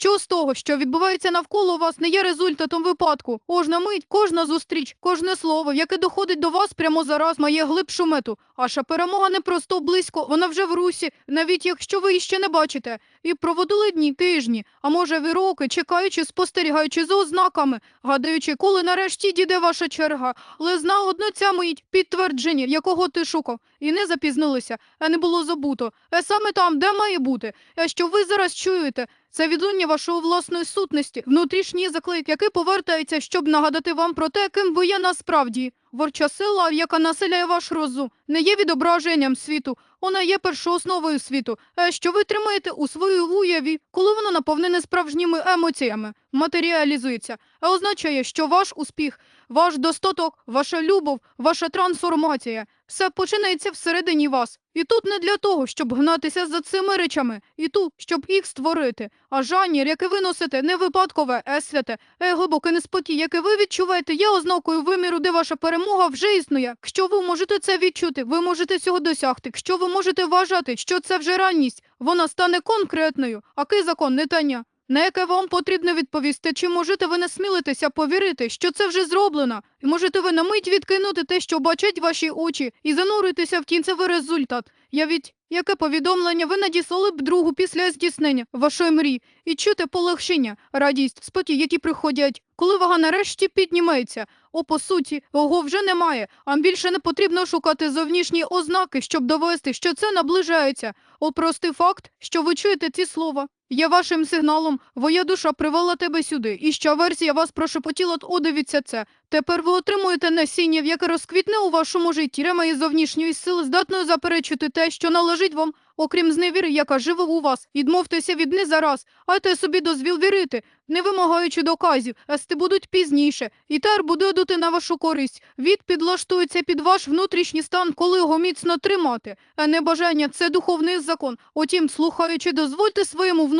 Нічого з того, що відбувається навколо вас, не є результатом випадку. Кожна мить, кожна зустріч, кожне слово, яке доходить до вас прямо зараз, має глибшу мету. Ваша перемога не просто близько, вона вже в русі, навіть якщо ви її ще не бачите. І проводили дні, тижні, а може ви роки, чекаючи, спостерігаючи за ознаками, гадаючи, коли нарешті дійде ваша черга. Але знав одне ця мить підтвердження, якого ти шукав. І не запізнилися, а не було забуто. А саме там, де має бути. А що ви зараз чуєте? Це відлуння вашої власної сутності, внутрішній заклик, який повертається, щоб нагадати вам про те, ким ви є насправді. Ворча сила, яка населяє ваш розум, не є відображенням світу, вона є першоосновою світу, що ви тримаєте у своїй уяві, коли воно наповнене справжніми емоціями, матеріалізується, а означає, що ваш успіх, ваш достаток, ваша любов, ваша трансформація все починається всередині вас. І тут не для того, щоб гнатися за цими речами, і тут, щоб їх створити. А жанір, який ви носите, не випадкове, е святе, е глибоке неспокій, яке ви відчуваєте, є ознакою виміру, де ваша перемога вже існує. Якщо ви можете це відчути, ви можете цього досягти. Якщо ви можете вважати, що це вже ранність, вона стане конкретною. А кий закон не тання? На яке вам потрібно відповісти, чи можете ви не смілитися повірити, що це вже зроблено, і можете ви на мить відкинути те, що бачать ваші очі, і зануритися в кінцевий результат. Явіть, яке повідомлення ви надіслали б другу після здійснення вашої мрії, і чути полегшення, радість, спокій, які приходять, коли вага нарешті підніметься. О, по суті, його вже немає, а більше не потрібно шукати зовнішні ознаки, щоб довести, що це наближається. О, простий факт, що ви чуєте ці слова. Є вашим сигналом, твоя душа привела тебе сюди, і що версія вас прошепотіла, о, дивіться це. Тепер ви отримуєте насіння, яке розквітне у вашому житті, ремає зовнішньої сили, здатною заперечити те, що належить вам, окрім зневіри, яка живе у вас. Відмовтеся від не зараз, а те собі дозвіл вірити, не вимагаючи доказів, ести будуть пізніше, і тер буде дути на вашу користь. Від підлаштується під ваш внутрішній стан, коли його міцно тримати. А небажання – це духовний закон. Утім, слухаючи, дозвольте своєму внутрішньому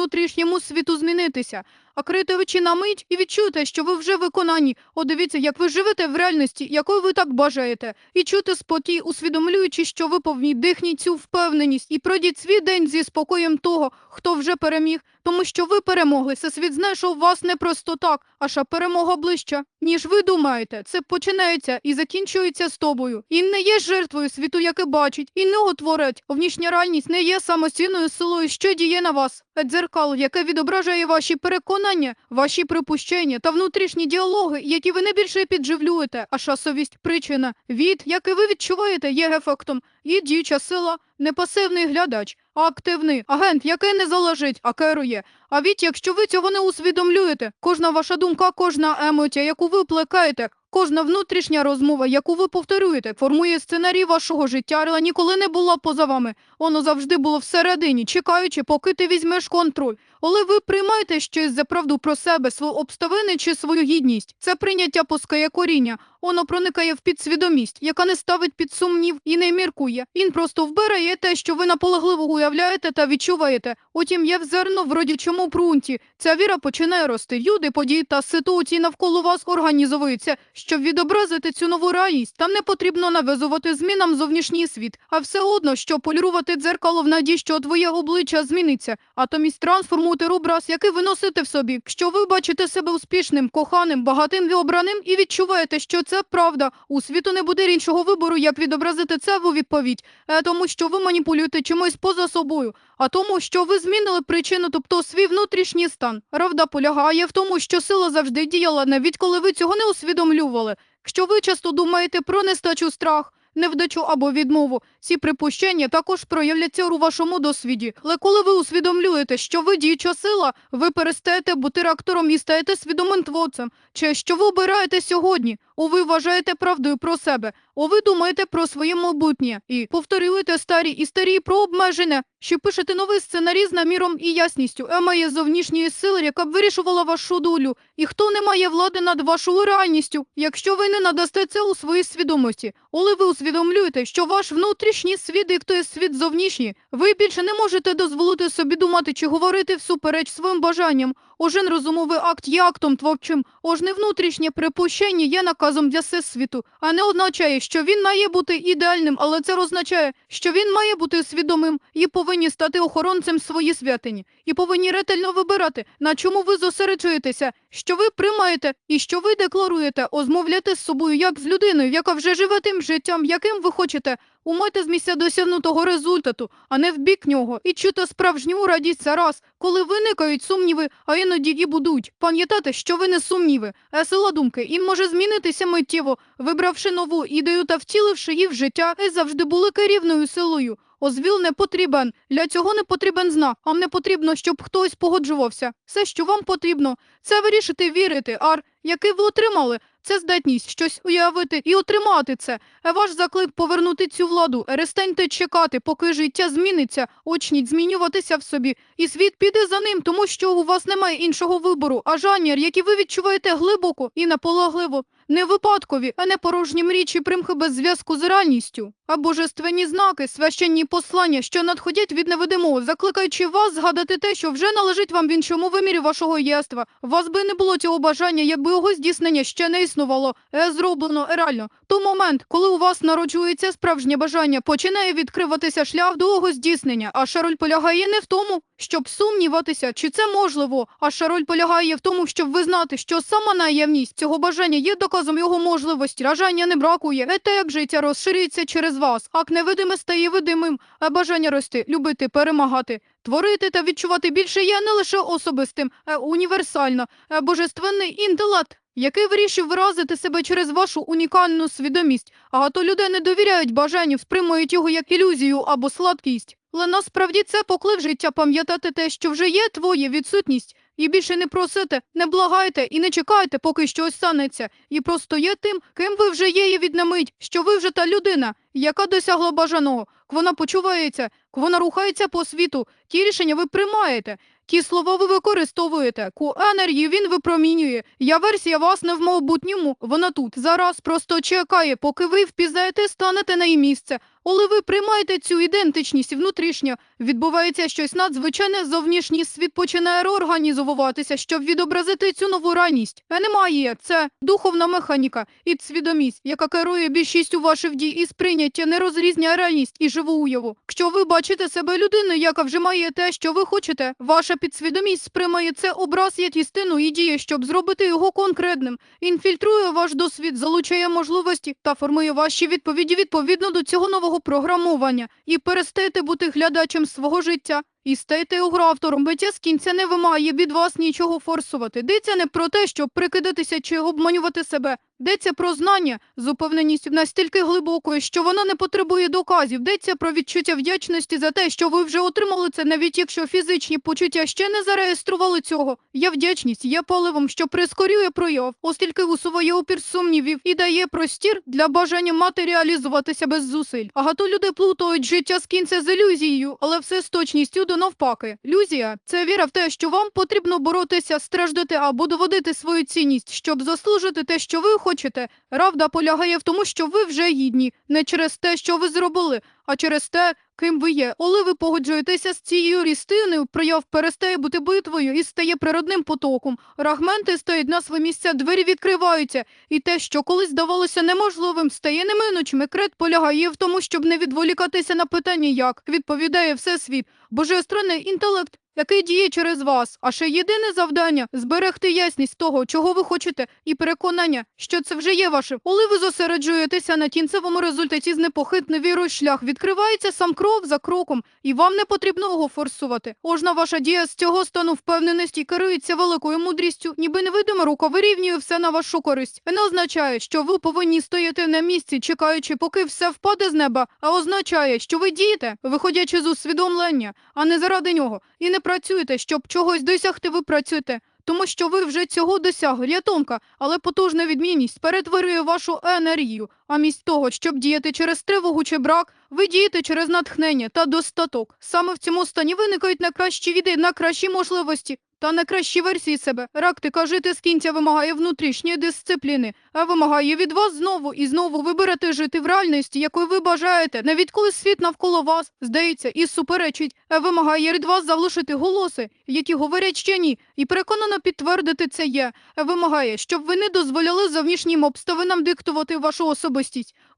світу змінитися. А крити очі на мить і відчуйте, що ви вже виконані. О, дивіться, як ви живете в реальності, якою ви так бажаєте. І чути спокій, усвідомлюючи, що ви повні дихніть цю впевненість і пройдіть свій день зі спокоєм того, хто вже переміг, тому що ви перемогли. Всесвіт знайшов вас не просто так, аша перемога ближча, ніж ви думаєте. Це починається і закінчується з тобою. І не є жертвою світу, яке бачить, і не його творить. Внішня реальність не є самостійною силою, що діє на вас. А дзеркало, яке відображає ваші переконання, ваші припущення та внутрішні діалоги, які ви найбільше підживлюєте, аша совість причина. Від, який ви відчуваєте, є ефектом. І діюча сила не пасивний глядач, а активний агент, який не залежить, а керує. А від, якщо ви цього не усвідомлюєте, кожна ваша думка, кожна емоція, яку ви плекаєте, кожна внутрішня розмова, яку ви повторюєте, формує сценарій вашого життя, але ніколи не була поза вами. Воно завжди було всередині, чекаючи, поки ти візьмеш контроль. Але ви приймаєте щось за правду про себе, свої обставини чи свою гідність. Це прийняття пускає коріння. Воно проникає в підсвідомість, яка не ставить під сумнів і не міркує. Він просто вбирає те, що ви наполегливо уявляєте та відчуваєте. Утім, є в зерно в родючому брунті. Ця віра починає рости. Люди, події та ситуації навколо вас організовуються, щоб відобразити цю нову реальність. Там не потрібно нав'язувати змінам зовнішній світ, а все одно, що полірувати дзеркало в надії, що твоє обличчя зміниться, а томість трансформувати образ, який ви носите в собі. Якщо ви бачите себе успішним, коханим, багатим і обраним і відчуваєте, що це правда, у світу не буде іншого вибору, як відобразити це у відповідь, е, тому що ви маніпулюєте чимось поза собою, а тому, що ви змінили причину, тобто свій внутрішній стан. Правда полягає в тому, що сила завжди діяла, навіть коли ви цього не усвідомлювали. Якщо ви часто думаєте про нестачу страх, невдачу або відмову, ці припущення також проявляться у вашому досвіді. Але коли ви усвідомлюєте, що ви діюча сила, ви перестаєте бути реактором і стаєте свідомим творцем. Чи що ви обираєте сьогодні? О, ви вважаєте правдою про себе. О, ви думаєте про своє майбутнє і повторюєте старі і старі про обмеження, що пишете новий сценарій з наміром і ясністю. Ема є зовнішньої сили, яка б вирішувала вашу долю. І хто не має влади над вашою реальністю, якщо ви не надасте це у своїй свідомості. Коли ви усвідомлюєте, що ваш внутрішній світ диктує світ зовнішній, ви більше не можете дозволити собі думати чи говорити всупереч своїм бажанням. Ожен розумовий акт є актом творчим, ожне внутрішнє припущення є наказом для всесвіту, а не означає, що він має бути ідеальним, але це означає, що він має бути свідомим і повинні стати охоронцем свої святині, і повинні ретельно вибирати, на чому ви зосереджуєтеся, що ви приймаєте і що ви декларуєте, озмовляти з собою як з людиною, яка вже живе тим життям, яким ви хочете. Умойте з місця досягнутого результату, а не в бік нього, і чути справжню радість зараз, коли виникають сумніви, а іноді і будуть. Пам'ятати, що ви не сумніви, а сила думки і може змінитися миттєво, вибравши нову ідею та втіливши її в життя, і завжди були керівною силою. Озвіл не потрібен. Для цього не потрібен знак. Вам не потрібно, щоб хтось погоджувався. Все, що вам потрібно, це вирішити вірити, ар, який ви отримали. Це здатність щось уявити і отримати це. Ваш заклик повернути цю владу. Перестаньте чекати, поки життя зміниться, очніть змінюватися в собі. І світ піде за ним, тому що у вас немає іншого вибору, а жанр, який ви відчуваєте глибоко і наполегливо. Не випадкові, а не порожні мрічі примхи без зв'язку з реальністю, а божественні знаки, священні послання, що надходять від невидимого, закликаючи вас згадати те, що вже належить вам в іншому вимірі вашого єства. Вас би не було цього бажання, якби його здійснення ще не існувало, е, зроблено е, реально. То момент, коли у вас народжується справжнє бажання, починає відкриватися шлях до його здійснення. А роль полягає не в тому, щоб сумніватися, чи це можливо, а роль полягає в тому, щоб визнати, що сама наявність цього бажання є доказом його можливості. Бажання не бракує. Те, як життя розширюється через вас. Ак невидиме стає видимим, а бажання рости, любити, перемагати. Творити та відчувати більше є не лише особистим, а універсально, а божественний інтелект, який вирішив виразити себе через вашу унікальну свідомість. Багато людей не довіряють бажанню, сприймають його як ілюзію або слабкість. Але насправді це поклик життя пам'ятати те, що вже є твоє відсутність. І більше не просите, не благайте і не чекайте, поки щось станеться. І просто є тим, ким ви вже є і віднамить, що ви вже та людина, яка досягла бажаного. Вона почувається, вона рухається по світу. Ті рішення ви приймаєте. Ті слова ви використовуєте, ку енергію він випромінює. Я версія вас не в майбутньому, вона тут. Зараз просто чекає, поки ви впізнаєте, станете на її місце. Коли ви приймаєте цю ідентичність внутрішньо, відбувається щось надзвичайне, зовнішній світ починає реорганізовуватися, щоб відобразити цю нову ранність. А немає, це духовна механіка і свідомість, яка керує більшістю ваших дій і сприйняття не розрізняє реальність і живу уяву. Якщо ви бачите себе людиною, яка вже має те, що ви хочете, ваша підсвідомість сприймає це образ як істину і діє, щоб зробити його конкретним. Інфільтрує ваш досвід, залучає можливості та формує ваші відповіді відповідно до цього нового програмування. І перестайте бути глядачем свого життя. І стайте його автором, биття з кінця не вимагає від вас нічого форсувати. Йдеться не про те, щоб прикидатися чи обманювати себе. Йдеться про знання з упевненістю настільки глибокою, що вона не потребує доказів. Йдеться про відчуття вдячності за те, що ви вже отримали це, навіть якщо фізичні почуття ще не зареєстрували цього. Є вдячність, є паливом, що прискорює прояв, оскільки усуває опір сумнівів і дає простір для бажання матеріалізуватися без зусиль. Багато людей плутають життя з кінця з ілюзією, але все з точністю до навпаки. Ілюзія – це віра в те, що вам потрібно боротися, страждати або доводити свою цінність, щоб заслужити те, що ви хочете. Правда полягає в тому, що ви вже гідні, не через те, що ви зробили, а через те, ким ви є. Коли ви погоджуєтеся з цією рістиною, прояв перестає бути битвою і стає природним потоком. Рагменти стоять на свої місця, двері відкриваються, і те, що колись здавалося неможливим, стає неминучим. І крет полягає в тому, щоб не відволікатися на питання, як відповідає всесвіт, божественний інтелект. Який діє через вас, а ще єдине завдання зберегти ясність того, чого ви хочете, і переконання, що це вже є ваше. Коли ви зосереджуєтеся на кінцевому результаті з непохитною вірою, шлях відкривається сам крок за кроком, і вам не потрібно його форсувати. Кожна ваша дія з цього стану впевненості керується великою мудрістю, ніби невидима рука вирівнює все на вашу користь. Не означає, що ви повинні стояти на місці, чекаючи, поки все впаде з неба, а означає, що ви дієте, виходячи з усвідомлення, а не заради нього, і не працюєте, щоб чогось досягти, ви працюєте. Тому що ви вже цього досягли, Рятунка, але потужна відмінність перетворює вашу енергію. А мість того, щоб діяти через тривогу чи брак, ви дієте через натхнення та достаток. Саме в цьому стані виникають найкращі віди, найкращі можливості. та на кращі версії себе. Практика жити з кінця вимагає внутрішньої дисципліни, а вимагає від вас знову і знову вибирати жити в реальності, якою ви бажаєте, навіть коли світ навколо вас, здається, і суперечить, а вимагає від вас залишити голоси, які говорять ще ні, і переконано підтвердити це є. А вимагає, щоб ви не дозволяли зовнішнім обставинам диктувати вашу особистість,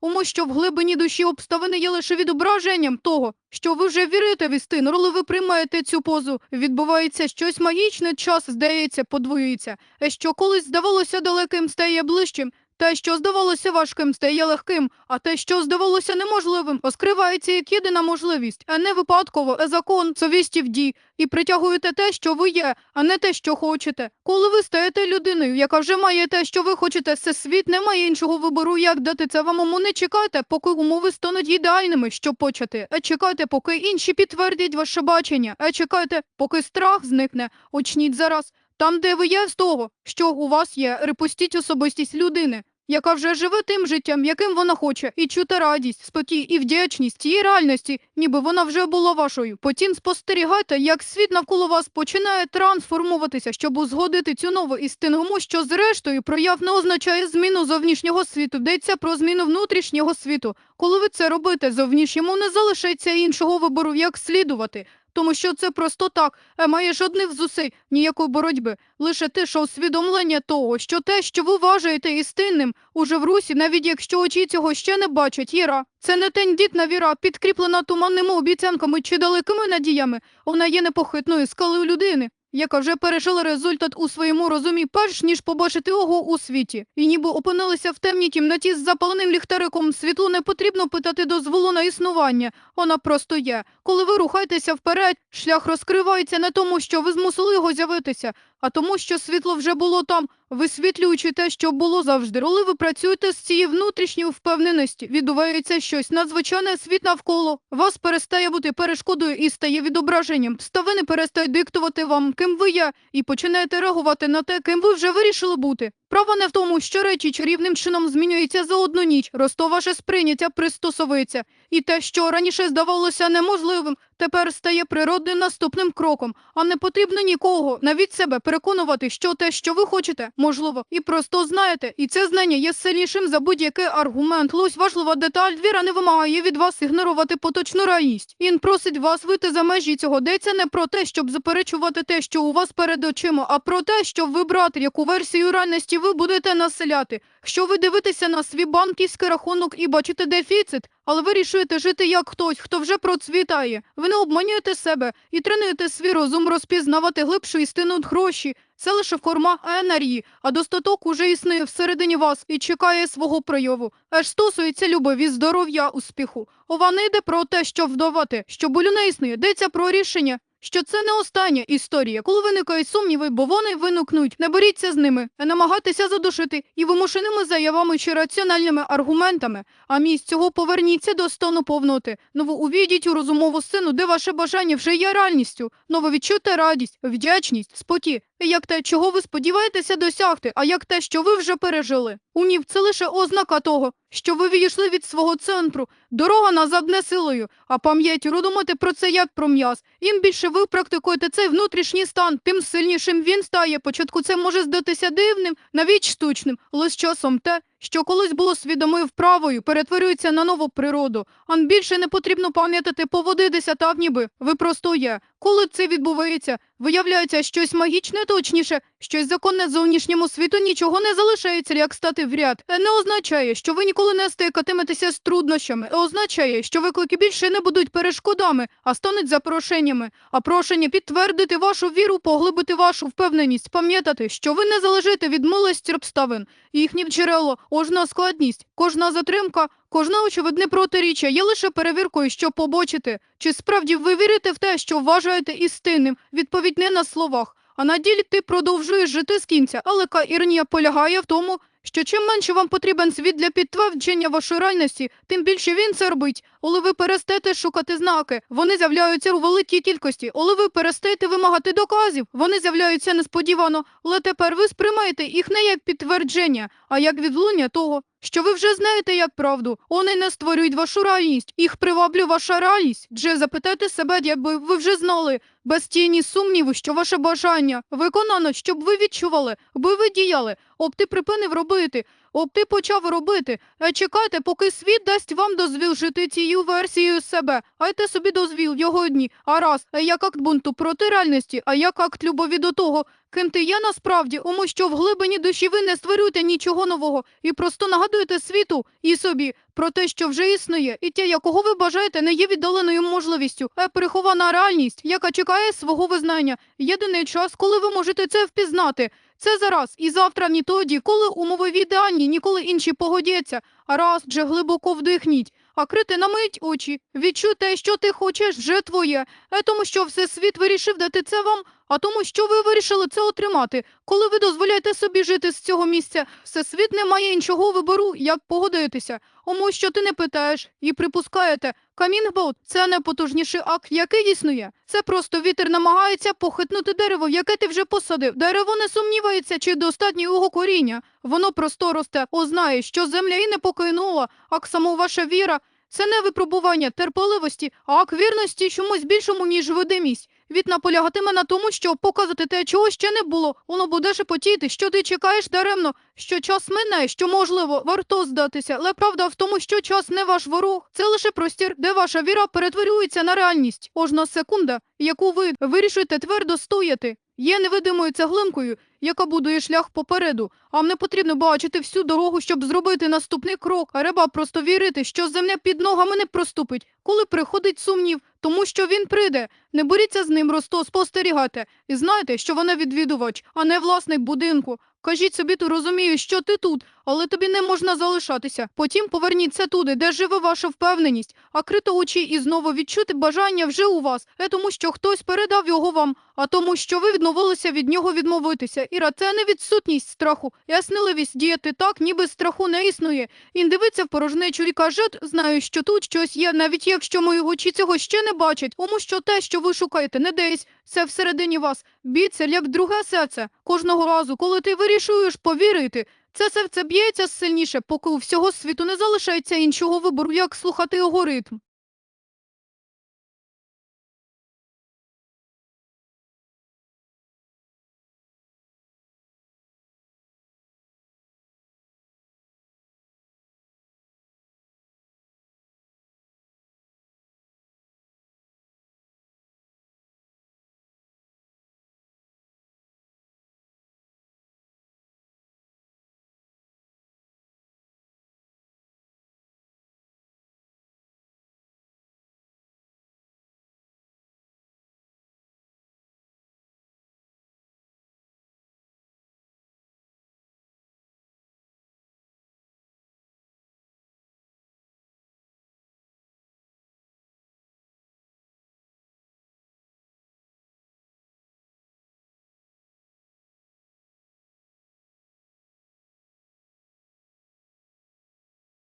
тому що в глибині душі обставини є лише відображенням того, що ви вже вірите в істину, коли ви приймаєте цю позу, відбувається щось магічне, час, здається, подвоюється. А що колись здавалося далеким, стає ближчим. Те, що здавалося важким, стає легким, а те, що здавалося неможливим, розкривається як єдина можливість, а не випадково, а закон, совісті в дій, і притягуєте те, що ви є, а не те, що хочете. Коли ви стаєте людиною, яка вже має те, що ви хочете, все світ не має іншого вибору, як дати це вам. Уму не чекайте, поки умови стануть ідеальними, щоб почати. А чекайте, поки інші підтвердять ваше бачення. А чекайте, поки страх зникне. Очніть зараз. Там, де ви є з того, що у вас є, репустіть особистість людини, яка вже живе тим життям, яким вона хоче, і чути радість, спокій і вдячність тієї реальності, ніби вона вже була вашою. Потім спостерігайте, як світ навколо вас починає трансформуватися, щоб узгодити цю нову істину, що зрештою прояв не означає зміну зовнішнього світу, йдеться про зміну внутрішнього світу. Коли ви це робите, зовнішньому не залишається іншого вибору, як слідувати. Тому що це просто так, а має жодних зусиль, ніякої боротьби. Лише те, що усвідомлення того, що те, що ви вважаєте істинним, уже в русі, навіть якщо очі цього ще не бачать, Іра. Це не тендітна віра, підкріплена туманними обіцянками чи далекими надіями. Вона є непохитною скалою людини, яка вже пережила результат у своєму розумі, перш ніж побачити його у світі. І ніби опинилися в темній кімнаті з запаленим ліхтариком. Світлу не потрібно питати дозволу на існування. Вона просто є. Коли ви рухаєтеся вперед, шлях розкривається не тому, що ви змусили його з'явитися, а тому, що світло вже було там, висвітлюючи те, що було завжди. Коли ви працюєте з цією внутрішньою впевненості, відбувається щось надзвичайне світ навколо. Вас перестає бути перешкодою і стає відображенням. Ставини перестають диктувати вам, ким ви є, і починаєте реагувати на те, ким ви вже вирішили бути. Право не в тому, що речі чарівним чином змінюються за одну ніч, росто ваше сприйняття пристосовується, і те, що раніше здавалося неможливим, тепер стає природним наступним кроком, а не потрібно нікого, навіть себе переконувати, що те, що ви хочете, можливо, і просто знаєте, і це знання є сильнішим за будь-який аргумент. Лось важлива деталь, віра не вимагає від вас ігнорувати поточну реальність. Він просить вас вийти за межі цього. Йдеться не про те, щоб заперечувати те, що у вас перед очима, а про те, щоб вибрати, яку версію реальності ви будете населяти. Що ви дивитеся на свій банківський рахунок і бачите дефіцит, але вирішуєте жити як хтось, хто вже процвітає. Ви не обманюєте себе і тренуєте свій розум розпізнавати глибшу істину гроші. Це лише форма енергії, а достаток уже існує всередині вас і чекає свого прояву. Аж стосується любові, здоров'я, успіху. Ова не йде про те, що вдавати, що болю не існує, йдеться про рішення. Що це не остання історія, коли виникають сумніви, бо вони виникнуть. Не боріться з ними, не намагайтеся задушити і вимушеними заявами чи раціональними аргументами. А місць цього поверніться до стану повноти. Нову увійдіть у розумову сцену, де ваше бажання вже є реальністю. Ново відчуйте радість, вдячність, спокій. Як те, чого ви сподіваєтеся досягти, а як те, що ви вже пережили. Унів це лише ознака того, що ви відійшли від свого центру. Дорога назад не силою, а пам'ять роздумати про це як про м'яз. Їм більше ви практикуєте цей внутрішній стан, тим сильнішим він стає. Початку це може здатися дивним, навіть штучним, але з часом те, що колись було свідомою вправою, перетворюється на нову природу. Ан більше не потрібно пам'ятати поводитися так, ніби ви просто є. Коли це відбувається, виявляється щось магічне, точніше, щось законне зовнішньому світу нічого не залишається, як стати в ряд. Е, Не означає, що ви ніколи не стикатиметеся з труднощами. Е, Означає, що виклики більше не будуть перешкодами, а стануть запрошеннями. А прошення підтвердити вашу віру, поглибити вашу впевненість, пам'ятати, що ви не залежите від милості обставин. Їхнє джерело, кожна складність, кожна затримка, кожна очевидне протиріччя є лише перевіркою, щоб побочити, чи справді ви вірите в те, що вважаєте істинним, відповідь не на словах. А на ділі ти продовжуєш жити з кінця, але каірнія полягає в тому, що чим менше вам потрібен світ для підтвердження вашої реальності, тим більше він це робить. Коли ви перестаєте шукати знаки, вони з'являються у великій кількості. Коли ви перестаєте вимагати доказів, вони з'являються несподівано. Але тепер ви сприймаєте їх не як підтвердження, а як відлуння того, що ви вже знаєте як правду. Вони не створюють вашу реальність, їх приваблює ваша реальність. Дже запитайте себе, якби ви вже знали, без тіні сумніву, що ваше бажання виконано, щоб ви відчували, би ви діяли, об ти припинив робити, об ти почав робити. А чекайте, поки світ дасть вам дозвіл жити цією версією себе. Айте собі дозвіл його дні. А раз, а як акт бунту проти реальності, а як акт любові до того, ким ти є насправді, тому що в глибині душі ви не створюєте нічого нового і просто нагадуєте світу і собі про те, що вже існує, і те, якого ви бажаєте, не є віддаленою можливістю, а перехована реальність, яка чекає свого визнання. Єдиний час, коли ви можете це впізнати. Це зараз і завтра, ні тоді, коли умови ідеальні, ніколи інші погодяться. Раз же глибоко вдихніть, а крити на мить очі. Відчуй те, що ти хочеш, вже твоє. А тому, що всесвіт вирішив дати це вам, а тому, що ви вирішили це отримати. Коли ви дозволяєте собі жити з цього місця, всесвіт не має іншого вибору, як погодитися. Тому що ти не питаєш і припускаєте. Камінгбоут – це найпотужніший акт, який існує. Це просто вітер намагається похитнути дерево, яке ти вже посадив. Дерево не сумнівається, чи достатньо його коріння. Воно просто росте, ознає, що земля і не покинула, а само ваша віра – це не випробування терпеливості, а акт вірності чомусь більшому, ніж видимість. Від наполягатиме на тому, що показати те, чого ще не було. Воно буде шепотіти, що ти чекаєш даремно, що час мине, що, можливо, варто здатися. Але правда в тому, що час не ваш ворог. Це лише простір, де ваша віра перетворюється на реальність. Кожна секунда, яку ви вирішуєте твердо стояти, є невидимою цеглинкою, яка будує шлях попереду. Вам не потрібно бачити всю дорогу, щоб зробити наступний крок. А Треба просто вірити, що земля під ногами не проступить, коли приходить сумнів, тому що він прийде. Не боріться з ним росто спостерігати. І знайте, що вона відвідувач, а не власник будинку. Кажіть собі, ти розумію, що ти тут, але тобі не можна залишатися. Потім поверніться туди, де живе ваша впевненість, а крити очі і знову відчути бажання вже у вас, не тому, що хтось передав його вам, а тому, що ви відмовилися від нього відмовитися. Іра, це не відсутність страху, я сміливість діяти так, ніби страху не існує. Він дивиться в порожнечу і каже, знаю, що тут щось є, навіть якщо мої очі цього ще не бачать, тому що те, що ви шукаєте, не десь, це всередині вас. Біться, як друге серце. Кожного разу, коли ти вирішуєш повірити, це серце б'ється сильніше, поки у всього світу не залишається іншого вибору, як слухати його ритм.